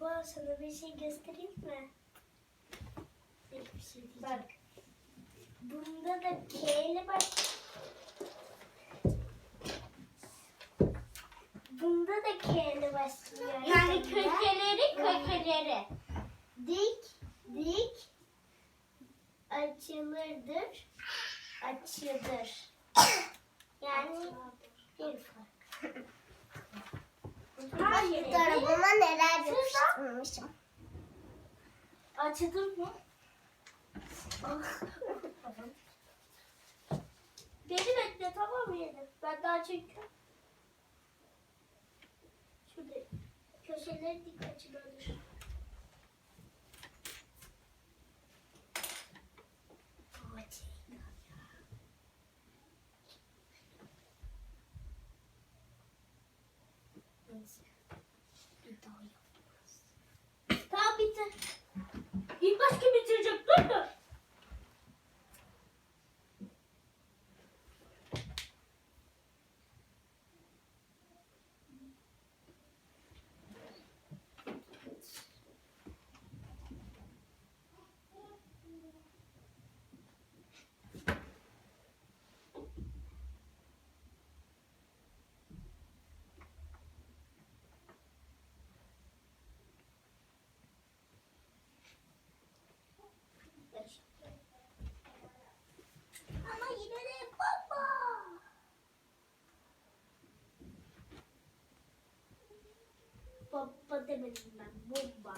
Baba sana bir şey göstereyim mi? Bir şey diyeceğim. Bak. Bunda da K ile baş... Bunda da K ile başlıyor. Yani köşeleri köşeleri. Dik, dik, açılırdır, açılır. Yani bir fark. Hayır. Dolabıma neler yapıştırmışım. Açılır mı? Beni bekle tamam mı yedim? Ben daha çekiyorum. Şurada köşeleri dik açılır. Neyse. Bir daha yapacağız. Baba demedim ben. Bomba.